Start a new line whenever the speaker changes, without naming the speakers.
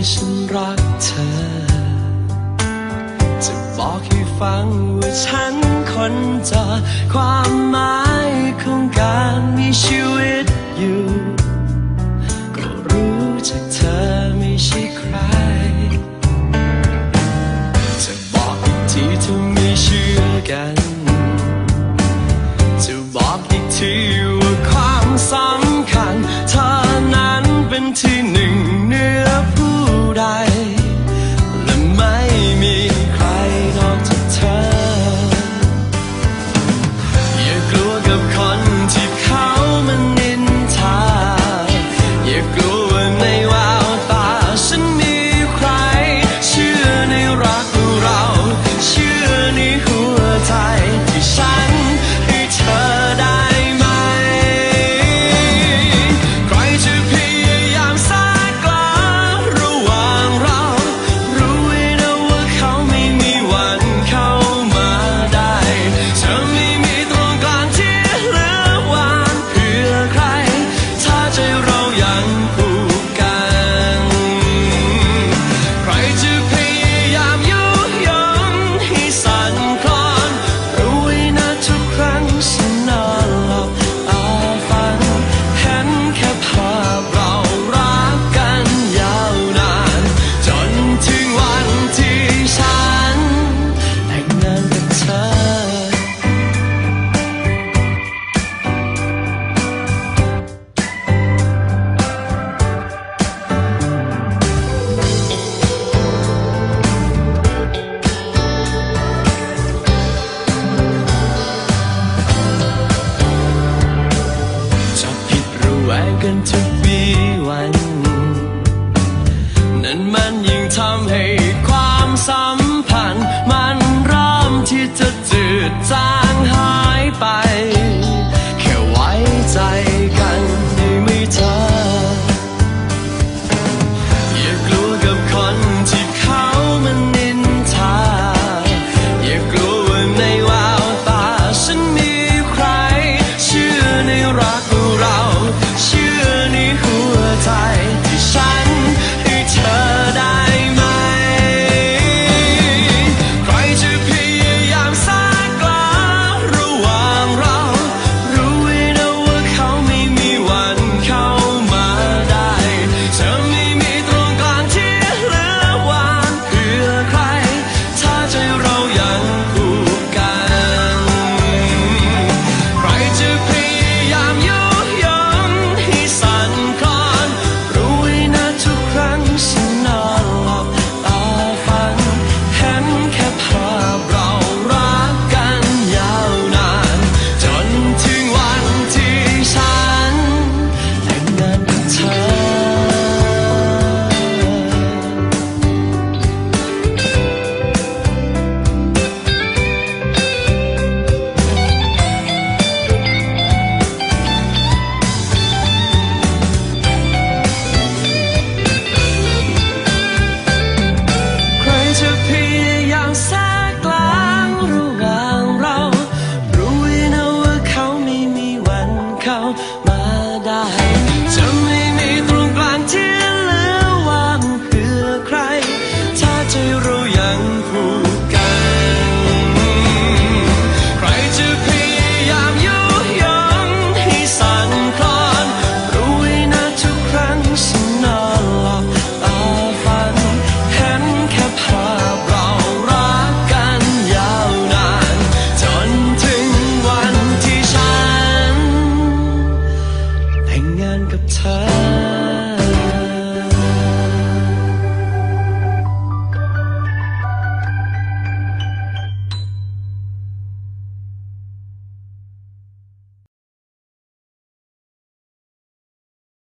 าฉันรักเธอ จะบอกให้ฟังว่าฉันคนจะความหมายของการมีชีวิตอยู่ ก็รู้จากเธอไม่ใช่ใคร จะบอกอีกทีเธอไม่เชื่อกัน and man